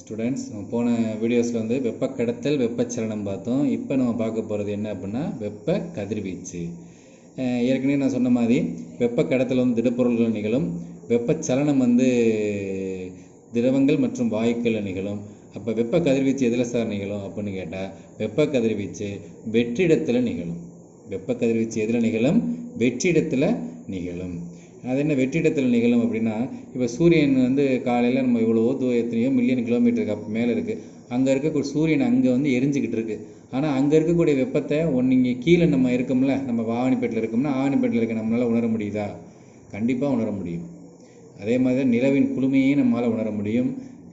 Students நம்ம போன வீடியோஸில் வந்து வெப்ப கடத்தல் வெப்பச்சலனம் பார்த்தோம். இப்போ நம்ம பார்க்க போகிறது என்ன அப்படின்னா வெப்ப கதிர்வீச்சு. ஏற்கனவே நான் சொன்ன மாதிரி வெப்ப கடத்தல் வந்து திடப்பொருள்கள் நிகழும். வெப்பச்சலனம் வந்து திரவங்கள் மற்றும் வாயுக்களில் நிகழும். அப்போ வெப்ப கதிர்வீச்சு எதில் சார் நிகழும் அப்படின்னு கேட்டால் வெப்ப கதிர்வீச்சு வெற்றிடத்தில் நிகழும். வெப்ப கதிர்வீச்சு எதில் நிகழும்? வெற்றிடத்தில் நிகழும். அது என்ன வெற்றிடத்தில் நிகழும் அப்படின்னா இப்போ சூரியன் வந்து காலையில் நம்ம இவ்வளவோ தூ எத்தனையோ மில்லியன் கிலோமீட்டருக்கு அப்போ மேலே இருக்குது அங்கே இருக்கக்கூடிய சூரியன் அங்கே வந்து எரிஞ்சுக்கிட்டு இருக்கு. ஆனால் அங்கே இருக்கக்கூடிய வெப்பத்தை ஒன்று இங்கே கீழே நம்ம இருக்கோம்ல நம்ம வாவணிப்பேட்டில் இருக்கோம்னா ஆவணிப்பேட்டில் இருக்க நம்மளால் உணர முடியுதா? கண்டிப்பாக உணர முடியும். அதே மாதிரி நிலவின் குளுமையையும் நம்மளால் உணர முடியும்.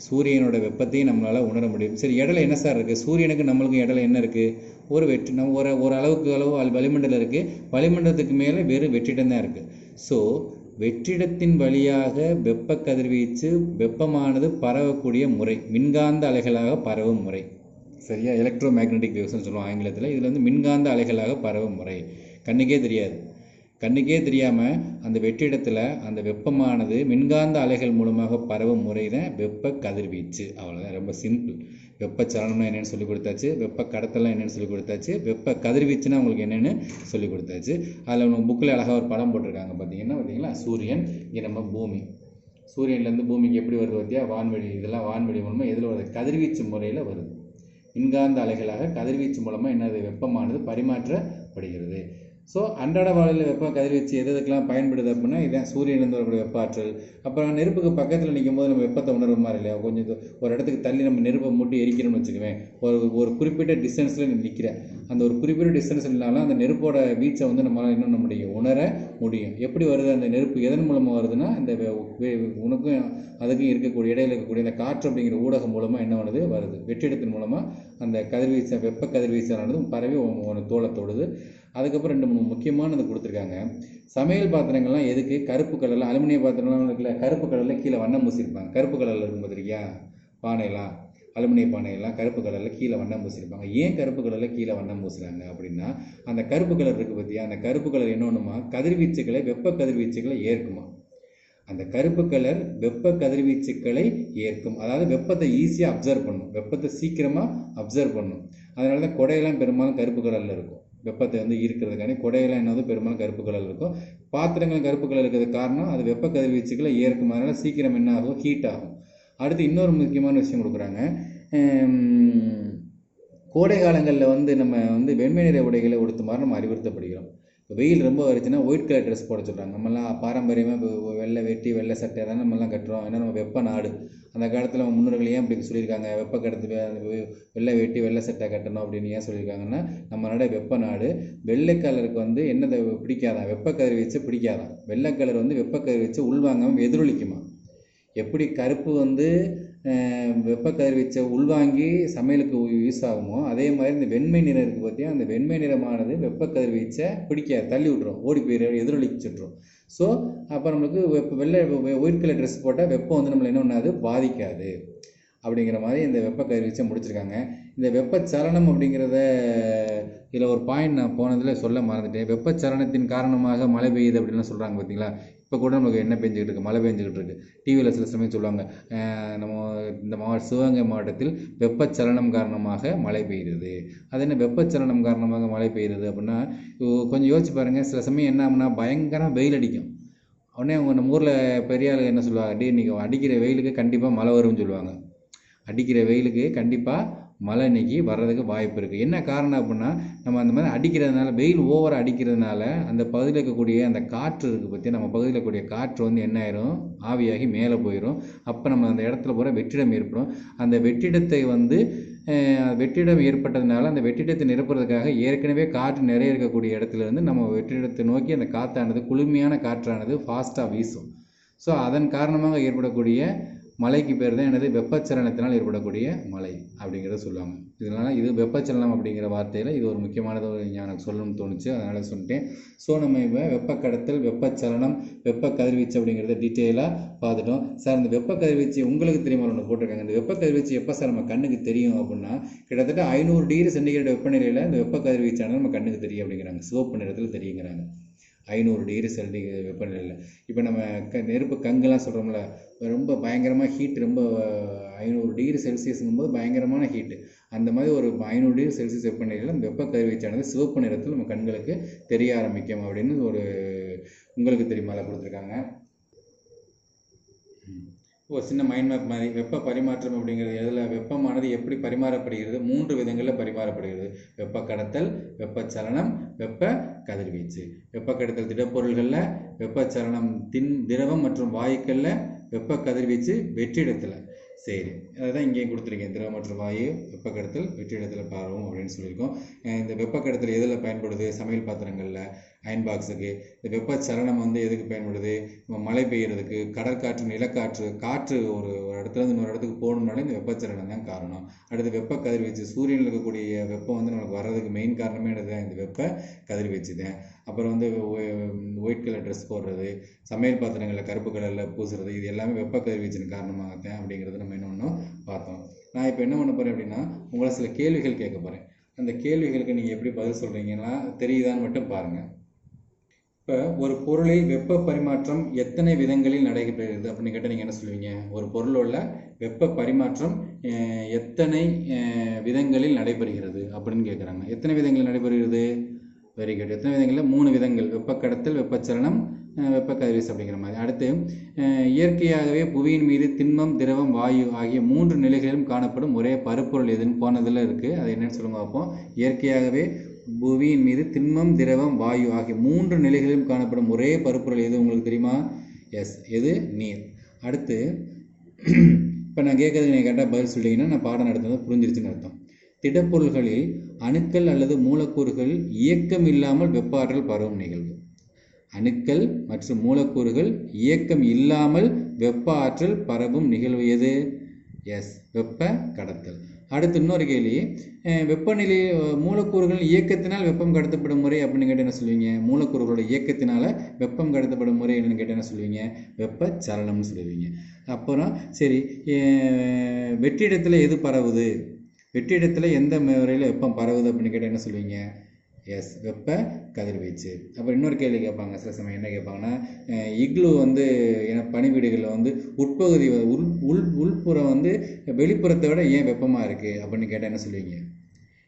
சூரியனோட வெப்பத்தையும் நம்மளால் உணர முடியும். சரி இடல என்ன சார் இருக்குது சூரியனுக்கு நம்மளுக்கும் இடல என்ன இருக்குது ஒரு வெற்றி நம்ம ஒரு ஒரு அளவுக்கு அளவு வளிமண்டலம் இருக்குது வளிமண்டலத்துக்கு மேலே வெறும் வெற்றிடம் தான் இருக்குது ஸோ வெற்றிடத்தின் வழியாக வெப்ப கதிர்வீச்சு வெப்பமானது பரவக்கூடிய முறை மின்காந்த அலைகளாக பரவும் முறை. சரியா? எலக்ட்ரோ மேக்னெட்டிக் வேவ்ஸ்னு சொல்லுவோம் ஆங்கிலத்தில். இதில் வந்து மின்காந்த அலைகளாக பரவும் முறை. கண்ணுக்கே தெரியாது. கண்ணுக்கே தெரியாமல் அந்த வெற்றிடத்தில் அந்த வெப்பமானது மின்காந்த அலைகள் மூலமாக பரவும் முறை தான் வெப்ப கதிர்வீச்சு. அவ்வளோதான் ரொம்ப சிம்பிள் வெப்ப சலனம்னா என்னென்னு சொல்லி கொடுத்தாச்சு. வெப்ப கடத்தலாம் என்னென்னு சொல்லி கொடுத்தாச்சு. வெப்ப கதிர்வீச்சுனா உங்களுக்கு என்னென்னு சொல்லி கொடுத்தாச்சு. அதில் உங்கள் புக்கில் அழகாக ஒரு படம் போட்டிருக்காங்க. பார்த்தீங்கன்னா பார்த்தீங்களா? சூரியன் இங்கே நம்ம பூமி சூரியன்லேருந்து பூமிக்கு எப்படி வருது பார்த்தியா வான்வெளி இதெல்லாம் வான்வெளி மூலமாக எதில் வருது? கதிர்வீச்சு முறையில் வருது. மின்காந்த அலைகளாக கதிர்வீச்சு மூலமாக என்னது? வெப்பமானது பரிமாற்றப்படுகிறது. ஸோ அன்றாட வாழ்வில் வெப்ப கதிர்வீச்சு எது எதுக்கெல்லாம் பயன்படுது அப்படின்னா இதான் சூரியன்லேருந்து வரக்கூடிய வெப்ப ஆற்றல். அப்புறம் நெருப்புக்கு பக்கத்தில் நிற்கும் போது நம்ம வெப்பத்தை உணர்வு மாதிரி இல்லையா? கொஞ்சம் ஒரு இடத்துக்கு தள்ளி நம்ம நெருப்பை மூட்டி எரிக்கிறோம்னு வச்சுக்குவேன். ஒரு ஒரு குறிப்பிட்ட டிஸ்டன்ஸில் நிற்கிறேன் அந்த ஒரு குறிப்பிட்ட டிஸ்டன்ஸ் இல்லைனாலும் அந்த நெருப்போட வீச்சை வந்து நம்மளால் என்ன பண்ண முடியும் உணர முடியும். எப்படி வருது அந்த நெருப்பு? எதன் மூலமாக வருதுன்னா இந்த உனக்கும் அதுக்கும் இருக்கக்கூடிய இடையில இருக்கக்கூடிய இந்த காற்று அப்படிங்கிற ஊடகம் மூலமாக என்ன பண்ணுது வருது. வெற்றிடத்தின் மூலமாக அந்த கதிர்வீச்சு வெப்ப கதிர்வீச்சானது பரவி உன் தோலை தொடுது. அதுக்கப்புறம் ரெண்டு மூணு முக்கியமானது கொடுத்துருக்காங்க. சமையல் பாத்திரங்கள்லாம் எதுக்கு? கருப்பு கலரில் அலுமினிய பாத்திரம்லாம் இருக்குல்ல கருப்பு கலரில் கீழே வண்ணம் பூசியிருப்பாங்க. கருப்பு கலரில் இருக்கும் பார்த்துருக்கியா பானையெல்லாம். அலுமினிய பானையெல்லாம் கருப்பு கலரில் கீழே வண்ணம் பூசியிருப்பாங்க ஏன் கருப்பு கலரில் கீழே வண்ணம் பூசுகிறாங்க அப்படின்னா அந்த கருப்பு கலர் இருக்குது பார்த்தியா அந்த கருப்பு கலர் என்ன ஒன்றுமா கதிர்வீச்சுகளை வெப்ப கதிர்வீச்சுகளை ஏற்குமா? அந்த கருப்பு கலர் வெப்ப கதிர்வீச்சுக்களை ஏற்கும். அதாவது வெப்பத்தை ஈஸியாக அப்சர்வ் பண்ணும். வெப்பத்தை சீக்கிரமாக அப்சர்வ் பண்ணும். அதனால தான் கொடையெல்லாம் பெரும்பாலும் கருப்பு கலரில் இருக்கும். வெப்பத்தை வந்து ஈர்க்கிறதுக்காண்டி கொடையெல்லாம் என்னது பெரும்பாலும் கருப்பு கலர் இருக்கும். பாத்திரங்கள் கருப்பு கலர் இருக்கிறது காரணம் அது வெப்ப கதிர்வீச்சுக்களை ஏற்கும். அதனால் சீக்கிரம் என்ன ஆகும்? ஹீட் ஆகும். அடுத்து இன்னொரு முக்கியமான விஷயம் கொடுக்குறாங்க. கோடை காலங்களில் வந்து நம்ம வந்து வெண்மை நிற உடைகளை உடுத்துமாறு நம்ம அறிவுறுத்தப்படுகிறோம். இப்போ வெயில் ரொம்ப வருச்சுன்னா ஒயிட் கலர் ட்ரெஸ் போட சொல்கிறாங்க நம்மலாம் பாரம்பரியமாக இப்போ வெள்ளை வெட்டி வெள்ளை சட்டை தான் நம்மலாம் கட்டுறோம். ஏன்னா நம்ம வெப்ப நாடு. அந்த காலத்தில் நம்ம முன்னோர்கள் ஏன் அப்படி சொல்லியிருக்காங்க? வெப்ப கடத்து வெ- வெள்ளை வெட்டி வெள்ளை சட்டை கட்டணும் அப்படின்னு ஏன் சொல்லியிருக்காங்கன்னா நம்ம நாடு வெப்ப நாடு. வெள்ளை கலருக்கு வந்து என்னதை பிடிக்காதான் வெப்ப கதிர்வீச்சு பிடிக்காதான் வெள்ளை கலர் வந்து வெப்ப கதிர்வீச்சு உள்வாங்காமல் எதிரொலிக்குமா? எப்படி கருப்பு வந்து வெப்ப கதிர்வீச்சை உள்வாங்கி சமையலுக்கு யூஸ் ஆகுமோ? அதே மாதிரி இந்த வெண்மை நிறம் இருக்குது பார்த்தியா அந்த வெண்மை நிறமானது வெப்ப கதிர்வீச்சை பிடிக்காது தள்ளி விட்ரும் ஓடி போயிடும் எதிரொலிச்சுட்ரும் ஸோ அப்போ நம்மளுக்கு வெப்ப வெள்ளை ஒயிட் கலர் ட்ரெஸ் போட்டால் வெப்பம் வந்து நம்மளை என்ன பண்ணாது? பாதிக்காது. அப்படிங்கிற மாதிரி இந்த வெப்ப கதிர்வீச்சை முடிச்சிருக்காங்க. இந்த வெப்பச்சலனம் அப்படிங்கிறத இதில் ஒரு பாயிண்ட் நான் போனதில் சொல்ல மறந்துட்டேன். வெப்பச்சலனத்தின் காரணமாக மழை பெய்யுது அப்படின்லாம் சொல்கிறாங்க பார்த்தீங்களா இப்போ கூட நமக்கு என்ன பெஞ்சிக்கிட்டு இருக்கு மழை பெஞ்சிக்கிட்டு இருக்கு டிவியில் சில சமயம் சொல்லுவாங்க நம்ம இந்த மாவட்ட சிவகங்கை மாவட்டத்தில் வெப்பச்சலனம் காரணமாக மழை பெய்யுது. அது என்ன வெப்பச்சலனம் காரணமாக மழை பெய்யுது அப்படின்னா கொஞ்சம் யோசிச்சு பாருங்கள் சில சமயம் என்ன ஆகுனா பயங்கர வெயில் அடிக்கும். உடனே அவங்க நம்ம ஊரில் பெரிய ஆளுங்க என்ன சொல்லுவாங்க டே இன்னைக்கு அடிக்கிற வெயிலுக்கு கண்டிப்பாக மழை வரும்னு சொல்லுவாங்க. அடிக்கிற வெயிலுக்கு கண்டிப்பாக மழை இன்னைக்கு வர்றதுக்கு வாய்ப்பு இருக்குது என்ன காரணம் அப்படின்னா நம்ம அந்த மாதிரி அடிக்கிறதுனால வெயில் ஓவராக அடிக்கிறதுனால அந்த பகுதியில் இருக்கக்கூடிய அந்த காற்று இருக்குது பற்றி நம்ம பகுதியில் இருக்கக்கூடிய காற்று வந்து என்ன ஆயிரும்? ஆவியாகி மேலே போயிடும் அப்போ நம்ம அந்த இடத்துல போகிற வெற்றிடம் ஏற்படும். அந்த வெற்றிடத்தை வந்து வெற்றிடம் ஏற்பட்டதுனால அந்த வெற்றிடத்தை நிரப்புறதுக்காக ஏற்கனவே காற்று நிறைய இருக்கக்கூடிய இடத்துல இருந்து நம்ம வெற்றிடத்தை நோக்கி அந்த காற்றானது குளுமையான காற்றானது ஃபாஸ்ட்டாக வீசும். ஸோ அதன் காரணமாக ஏற்படக்கூடிய மலைக்கு பேர் தான் எனது வெப்பச்சலனத்தினால் ஏற்படக்கூடிய மலை அப்படிங்கிறத சொல்லுவாங்க. இதனால் இது வெப்பச்சலனம் அப்படிங்கிற வார்த்தையில் இது ஒரு முக்கியமானது ஒரு எனக்கு சொல்லணும்னு தோணுச்சு. அதனால் சொல்லிட்டேன். ஸோ நம்ம இப்போ வெப்பக்கடத்தல் வெப்பச்சலனம் வெப்ப கதிர்வீச்சு அப்படிங்கிறத டீட்டெயிலாக பார்த்துட்டோம். சார் இந்த வெப்ப கதிர்வீச்சு உங்களுக்கு தெரியுமா? ஒன்று போட்டிருக்காங்க. இந்த வெப்ப கதிர்வீச்சு எப்போ சார் நம்ம கண்ணுக்கு தெரியும் அப்படின்னா கிட்டத்தட்ட ஐநூறு டிகிரி சென்டிகிரேட் வெப்பநிலையில் இந்த வெப்ப கதிர்வீச்சானது நம்ம கண்ணுக்கு தெரியும் அப்படிங்கிறாங்க. சிவப்பு நிறத்தில் தெரியுங்கிறாங்க. ஐநூறு டிகிரி செல்டி வெப்பநிலையில். இப்போ நம்ம க நெருப்பு கங்கெல்லாம் சொல்கிறோம்ல ரொம்ப பயங்கரமாக ஹீட் ரொம்ப ஐநூறு டிகிரி செல்சியஸுங்கும்போது பயங்கரமான ஹீட்டு அந்த மாதிரி ஒரு ஐநூறு டிகிரி செல்சியஸ் வெப்பநிலையில் வெப்ப கதிர்வீச்சானது சிவப்பு நிறத்தில் நம்ம கண்களுக்கு தெரிய ஆரம்பிக்கும் அப்படின்னு ஒரு உங்களுக்கு தெரியுமால கொடுத்துருக்காங்க. ஒரு சின்ன மைண்ட் மேப் மாதிரி. வெப்ப பரிமாற்றம் அப்படிங்கிறது எதில்? வெப்பமானது எப்படி பரிமாறப்படுகிறது? மூன்று விதங்களில் பரிமாறப்படுகிறது. வெப்ப கடத்தல் வெப்பச்சலனம் வெப்ப கதிர்வீச்சு. வெப்ப கடத்தல் திடப்பொருள்களில் வெப்பச்சலனம் தின் திரவம் மற்றும் வாயுக்களில் வெப்ப கதிர்வீச்சு வெற்றிடத்தில். சரி அதுதான் இங்கேயும் கொடுத்துருக்கேன். திரவம் மற்றும் வாயு வெப்பக்கடத்தல் வெற்றிடத்தில் பாருவோம் அப்படின்னு சொல்லியிருக்கோம். இந்த வெப்பக்கடத்தல் எதில் பயன்படுது? சமையல் பாத்திரங்களில். அயன் பாக்ஸுக்கு இந்த வெப்பச்சலனம் வந்து எதுக்கு பயன்படுது? மழை பெய்யறதுக்கு கடற்காற்று நிலக்காற்று காற்று ஒரு ஒரு இடத்துல இருந்து இன்னொரு இடத்துக்கு போகணும்னாலே இந்த வெப்பச்சலனம் தான் காரணம். அடுத்து வெப்ப கதிர்வீச்சு சூரியனில் இருக்கக்கூடிய வெப்பம் வந்து நமக்கு வர்றதுக்கு மெயின் காரணமே என்னது? இந்த வெப்ப கதிர்வீச்சு தான். அப்புறம் வந்து ஒயிட் கலர் ட்ரெஸ் போடுறது சமையல் பாத்திரங்களில் கருப்பு கலரில் பூசுறது இது எல்லாமே வெப்ப கதிர்வீச்சின் காரணமாகத்தான் அப்படிங்கிறது நம்ம இன்னொன்று பார்த்தோம். நான் இப்போ என்ன பண்ண போகிறேன் அப்படின்னா உங்களை சில கேள்விகள் கேட்க போகிறேன் அந்த கேள்விகளுக்கு நீங்கள் எப்படி பதில் சொல்கிறீங்கன்னா தெரியுதான்னு மட்டும் பாருங்கள் இப்போ ஒரு பொருளில் வெப்ப பரிமாற்றம் எத்தனை விதங்களில் நடைபெறுகிறது அப்படின்னு கேட்டால் நீங்கள் என்ன சொல்லுவீங்க? ஒரு பொருளோட வெப்ப பரிமாற்றம் எத்தனை விதங்களில் நடைபெறுகிறது அப்படின்னு கேட்குறாங்க எத்தனை விதங்களில் நடைபெறுகிறது? வெரி குட் எத்தனை விதங்களில்? மூணு விதங்கள். வெப்ப கடத்தல் வெப்பச்சலனம் வெப்ப கதிர்வீச்சு அப்படிங்கிற மாதிரி. அடுத்து இயற்கையாகவே புவியின் மீது திண்மம் திரவம் வாயு ஆகிய மூன்று நிலைகளிலும் காணப்படும் ஒரே பருப்பொருள் எதுன்னு போனதில் இருக்குது அது என்னன்னு சொல்லுங்க பார்ப்போம். இயற்கையாகவே பூமியின் மீது திண்மம் திரவம் வாயு ஆகிய மூன்று நிலைகளிலும் காணப்படும் ஒரே பருப்பொருள் எது உங்களுக்கு தெரியுமா? எஸ் எது? நீர். அடுத்து இப்போ நான் கேட்கறது நீங்கள் கரெக்டாக பதில் சொல்லிங்கன்னா நான் பாடம் நடத்துறது புரிஞ்சிருச்சுன்னு அர்த்தம். திடப்பொருள்களில் அணுக்கள் அல்லது மூலக்கூறுகள் இயக்கம் இல்லாமல் வெப்ப ஆற்றல் பரவும் நிகழ்வு. அணுக்கள் மற்றும் மூலக்கூறுகள் இயக்கம் இல்லாமல் வெப்ப ஆற்றல் பரவும் நிகழ்வு எது? எஸ் வெப்ப கடத்தல். அடுத்து இன்னொரு கேள்வி. வெப்பநிலை மூலக்கூறுகள் இயக்கத்தினால் வெப்பம் கடத்தப்படும் முறை அப்படின்னு கேட்டால் என்ன சொல்லுவீங்க. மூலக்கூறுகளோட இயக்கத்தினால வெப்பம் கடத்தப்படும் முறை என்னன்னு கேட்டால் என்ன சொல்லுவீங்க. வெப்ப சலனம்னு சொல்லுவீங்க. அப்புறம் சரி வெற்றிடத்தில் எது பரவுது? வெற்றிடத்தில் எந்த முறையில் வெப்பம் பரவுது அப்படின்னு கேட்டால் என்ன சொல்லுவீங்க. எஸ் வெப்ப கதிர்வீச்சு. அப்புறம் இன்னொரு கேள்வி கேட்பாங்க சில சமயம் என்ன கேட்பாங்கன்னா இக்லு வந்து ஏன்னா பனி வீடுகளில் வந்து உட்பகுதி உள் உள் உள்புறம் வந்து வெளிப்புறத்தை விட ஏன் வெப்பமாக இருக்குது அப்படின்னு கேட்டால் என்ன சொல்லுவீங்க?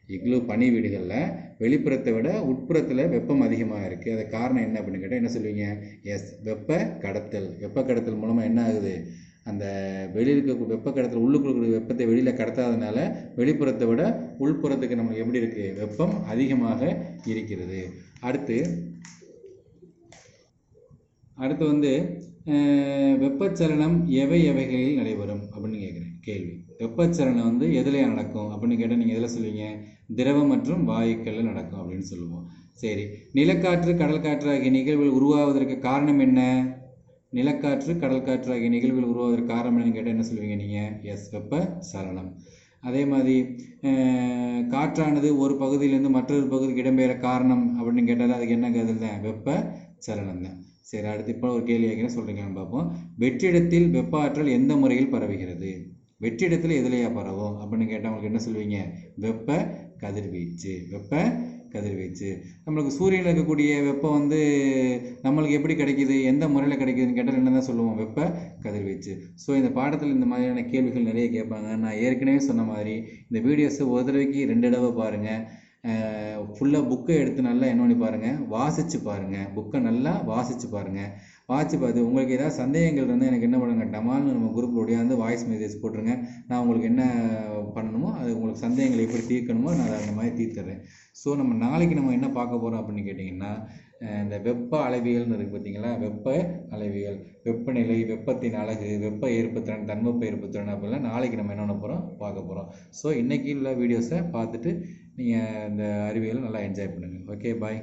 இக்லு பனி வீடுகளில் வெளிப்புறத்தை விட உட்புறத்தில் வெப்பம் அதிகமாக இருக்குது அது காரணம் என்ன அப்படின்னு கேட்டால் என்ன சொல்லுவீங்க? எஸ் வெப்ப கடத்தல். வெப்ப கடத்தல் மூலமாக என்ன ஆகுது? அந்த வெளியில் இருக்க வெப்ப கடத்தல் உள்ளுக்குள்ள இருக்கிற வெப்பத்தை வெளியில் கடத்தாதனால வெளிப்புறத்தை விட உள்புறத்துக்கு நம்மளுக்கு எப்படி இருக்குது வெப்பம் அதிகமாக இருக்கிறது. அடுத்து அடுத்து வந்து வெப்பச்சலனம் எவை எவைகளில் நடைபெறும் அப்படின்னு கேட்குறேன் கேள்வி. வெப்பச்சலனம் வந்து எதில் நடக்கும்? அப்படின்னு கேட்டால் நீங்கள் எதில் சொல்லுவீங்க? திரவம் மற்றும் வாயுக்களில் நடக்கும் அப்படின்னு சொல்லுவோம். சரி. நிலக்காற்று கடல் காற்று ஆகிய நிகழ்வுகள் உருவாவதற்கு காரணம் என்ன? நிலக்காற்று கடல் காற்று ஆகிய நிகழ்வுகள் உருவாவதற்கு காரணம் என்னன்னு கேட்டால் என்ன சொல்லுவீங்க நீங்கள் எஸ் வெப்ப சலனம். அதே மாதிரி காற்றானது ஒரு பகுதியிலேருந்து மற்றொரு பகுதிக்கு இடம்பெயர காரணம் அப்படின்னு கேட்டால் அதுக்கு என்ன கதில் தான் வெப்ப சலனம் தான். சரி அடுத்து இப்போ ஒரு கேள்வி கேட்குறேன் சொல்கிறீங்கன்னு பார்ப்போம். வெற்றிடத்தில் வெப்ப ஆற்றல் எந்த முறையில் பரவுகிறது? வெற்றிடத்தில் எதுலையா பரவும் அப்படின்னு கேட்டால் உங்களுக்கு என்ன சொல்லுவீங்க? வெப்ப கதிர்வீச்சு. வெப்ப கதிர்வீச்சு நம்மளுக்கு சூரியனில் இருக்கக்கூடிய வெப்பம் வந்து நம்மளுக்கு எப்படி கிடைக்குது எந்த முறையில் கிடைக்குதுன்னு கேட்டால் என்ன தான் சொல்லுவோம் வெப்ப கதிர்வீச்சு ஸோ இந்த பாடத்தில் இந்த மாதிரியான கேள்விகள் நிறைய கேட்பாங்க. நான் ஏற்கனவே சொன்ன மாதிரி இந்த வீடியோஸை ஒரு தடவைக்கு ரெண்டு தடவை பாருங்கள் ஃபுல்லாக புக்கை எடுத்து நல்லா என்ன பண்ணி பாருங்கள் வாசித்து பாருங்கள் புக்கை நல்லா வாசித்து பாருங்கள் வாட்ச் பார்த்து உங்களுக்கு ஏதாவது சந்தேகங்கள் இருந்தால் எனக்கு என்ன பண்ணுங்க? டமால்னு நம்ம குரூப்பில் வந்து வாய்ஸ் மெசேஜ் போட்டுருங்க. நான் உங்களுக்கு என்ன பண்ணணுமோ அது உங்களுக்கு சந்தேகங்களை எப்படி தீர்க்கணுமோ நான் அதை அந்த மாதிரி தீர்த்துறேன். ஸோ நம்ம நாளைக்கு நம்ம என்ன பார்க்க போகிறோம் அப்படின்னு கேட்டிங்கன்னா இந்த வெப்ப அளவியல்னு இருக்குது பார்த்தீங்களா வெப்ப அளவியல் வெப்பநிலை வெப்பத்தின் அழகு வெப்ப ஏற்புத்திறன் தன்வெப்ப ஏற்புத்திறன் அப்படிலாம் நாளைக்கு நம்ம என்ன பண்ண போகிறோம் பார்க்க போகிறோம் ஸோ இன்றைக்கி உள்ள வீடியோஸை பார்த்துட்டு நீங்கள் இந்த அறிவியலை நல்லா என்ஜாய் பண்ணுங்கள் ஓகே பாய்